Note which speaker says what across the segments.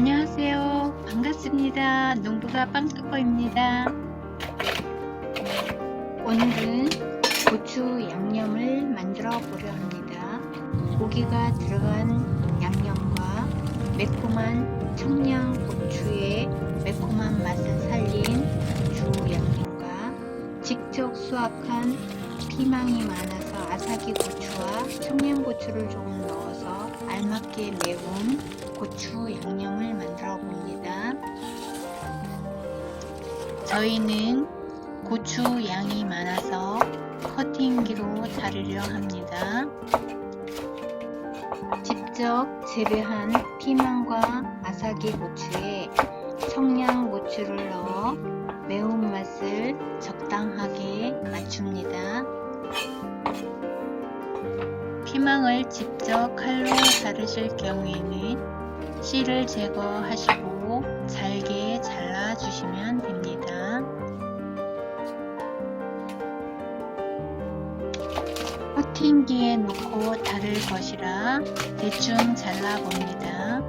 Speaker 1: 안녕하세요. 반갑습니다. 농부가 빵뚜꺼입니다. 오늘은 고추 양념을 만들어 보려 합니다. 고기가 들어간 양념과 매콤한 청양 고추의 매콤한 맛을 살린 주 양념과 직접 수확한 피망이 많아서 아사기 고추와 청양 고추를 조금 넣어서 알맞게 매운 고추 양념을 만들어 봅니다. 저희는 고추 양이 많아서 커팅기로 자르려 합니다. 직접 재배한 피망과 아사기 고추에 청양고추를 넣어 매운맛을 적당하게 맞춥니다. 피망을 직접 칼로 자르실 경우에는 씨를 제거하시고 잘게 잘라주시면 됩니다. 커팅기에 놓고 다를 것이라 대충 잘라봅니다.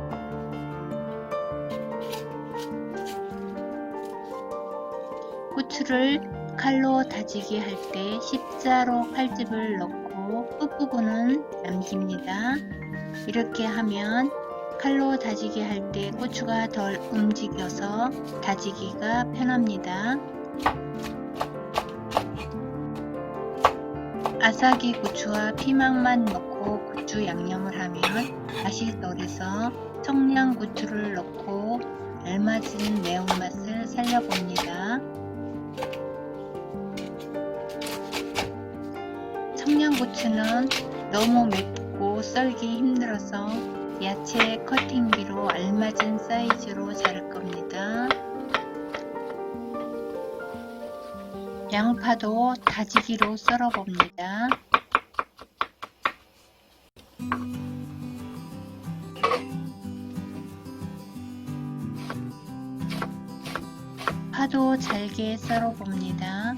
Speaker 1: 고추를 칼로 다지기 할때 십자로 칼집을 넣고 끝부분은 남깁니다. 이렇게 하면 칼로 다지기 할 때 고추가 덜 움직여서 다지기가 편합니다. 아사기 고추와 피망만 넣고 고추 양념을 하면 맛이 덜해서 청양고추를 넣고 알맞은 매운맛을 살려봅니다. 청양고추는 너무 맵고 썰기 힘들어서 야채 커팅기로 알맞은 사이즈로 자를 겁니다. 양파도 다지기로 썰어 봅니다. 파도 잘게 썰어 봅니다.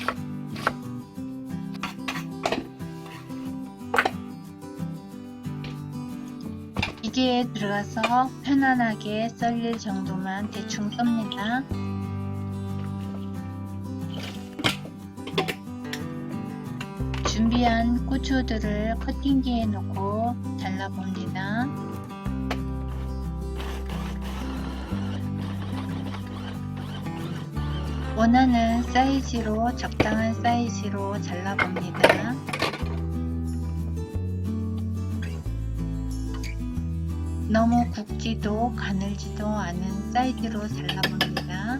Speaker 1: 기계에 들어가서 편안하게 썰릴 정도만 대충 썹니다. 준비한 고추들을 커팅기에 넣고 잘라봅니다. 원하는 사이즈로 적당한 사이즈로 잘라봅니다. 너무 굵지도 가늘지도 않은 사이즈로 잘라봅니다.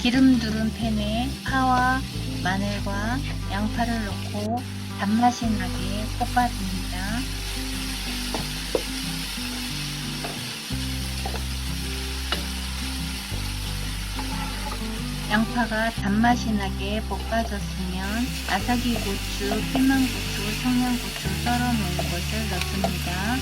Speaker 1: 기름 두른 팬에 파와 마늘과 양파를 넣고 단맛이 나게 볶아줍니다. 양파가 단맛이 나게 볶아졌으면 아사기 고추, 피망고추, 청양고추 썰어 놓은 것을 넣습니다.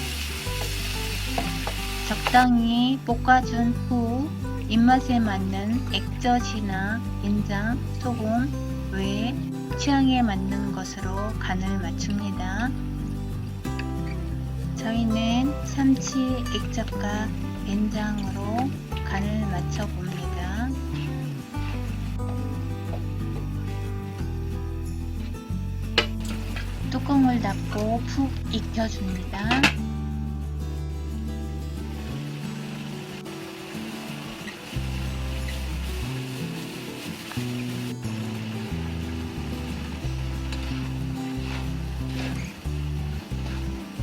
Speaker 1: 적당히 볶아준 후 입맛에 맞는 액젓이나 된장, 소금 외에 취향에 맞는 것으로 간을 맞춥니다. 저희는 참치 액젓과 된장으로 간을 맞춰봅니다. 뚜껑을 닫고 푹 익혀줍니다.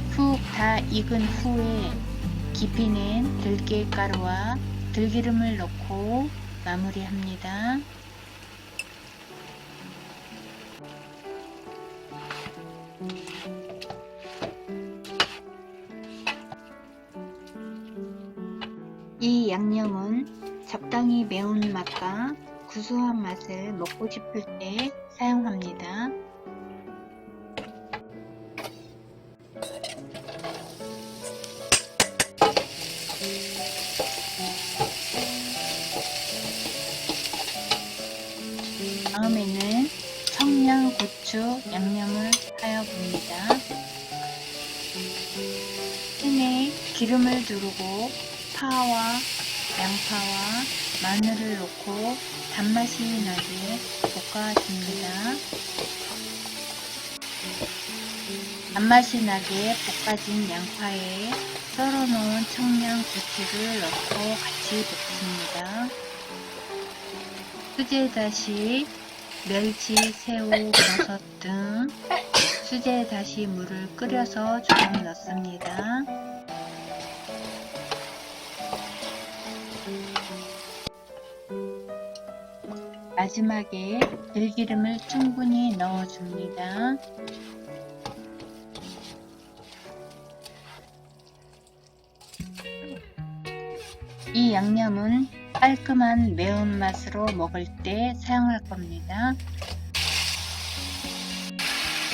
Speaker 1: 푹 다 익은 후에 깊이는 들깨가루와 들기름을 넣고 마무리합니다. 이 양념은 적당히 매운 맛과 구수한 맛을 먹고 싶을 때 사용합니다. 다음에는 청양 고추 고추 양념을 봅니다. 팬에 기름을 두르고 파와 양파와 마늘을 넣고 단맛이 나게 볶아줍니다. 단맛이 나게 볶아진 양파에 썰어놓은 청양 고추를 넣고 같이 볶습니다. 수제 다시, 멸치, 새우, 버섯 등 수제 다시 물을 끓여서 조금 넣습니다. 마지막에 들기름을 충분히 넣어줍니다. 이 양념은 깔끔한 매운맛으로 먹을 때 사용할 겁니다.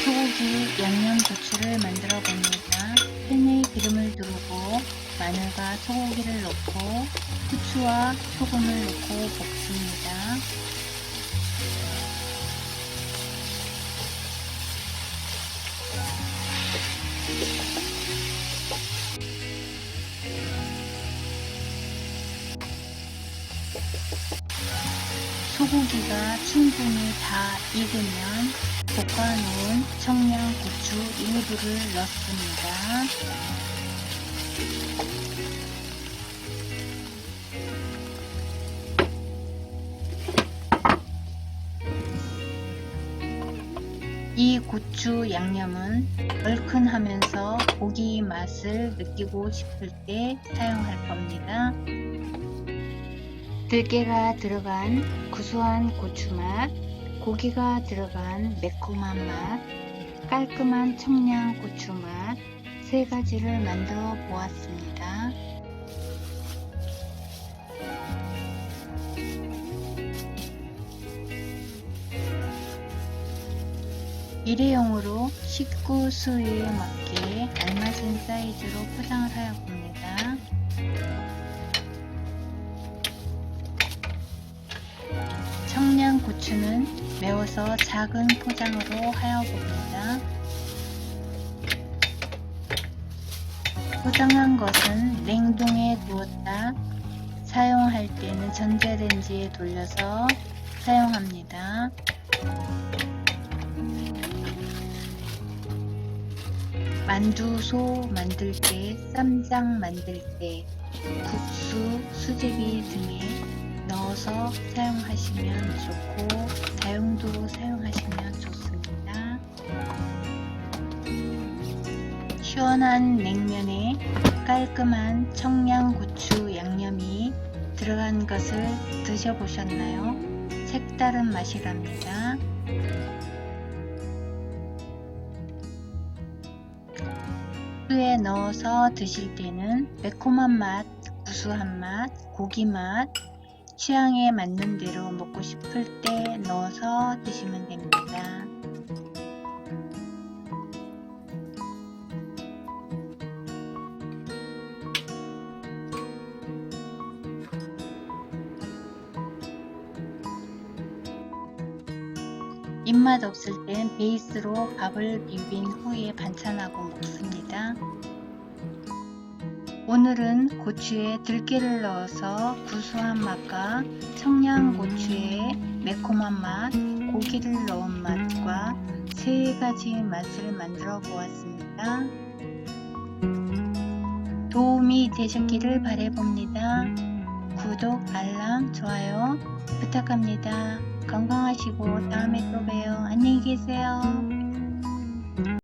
Speaker 1: 소고기 양념고추를 만들어 봅니다. 팬에 기름을 두르고 마늘과 소고기를 넣고 후추와 소금을 넣고 볶습니다. 소고기가 충분히 다 익으면 볶아놓은 청양고추 일부를 넣습니다. 이 고추 양념은 얼큰하면서 고기 맛을 느끼고 싶을 때 사용할 겁니다. 들깨가 들어간 구수한 고추 맛, 고기가 들어간 매콤한 맛, 깔끔한 청양 고추 맛, 세 가지를 만들어 보았습니다. 일회용으로 식구 수위에 맞게 알맞은 사이즈로 포장을 하여 봅니다. 고추는 매워서 작은 포장으로 하여 봅니다. 포장한 것은 냉동에 두었다 사용할 때는 전자레인지에 돌려서 사용합니다. 만두소 만들 때, 쌈장 만들 때, 국수, 수제비 등에 넣어서 사용하시면 좋고 다용도로 사용하시면 좋습니다. 시원한 냉면에 깔끔한 청양고추 양념이 들어간 것을 드셔보셨나요? 색다른 맛이랍니다. 수에 넣어서 드실 때는 매콤한 맛, 구수한 맛, 고기 맛, 취향에 맞는 대로 먹고 싶을 때 넣어서 드시면 됩니다. 입맛 없을 땐 베이스로 밥을 비빈 후에 반찬하고 먹습니다. 오늘은 고추에 들깨를 넣어서 구수한 맛과 청양고추의 매콤한 맛, 고기를 넣은 맛과 세 가지 맛을 만들어 보았습니다. 도움이 되셨기를 바래봅니다. 구독, 알람, 좋아요 부탁합니다. 건강하시고 다음에 또 봬요. 안녕히 계세요.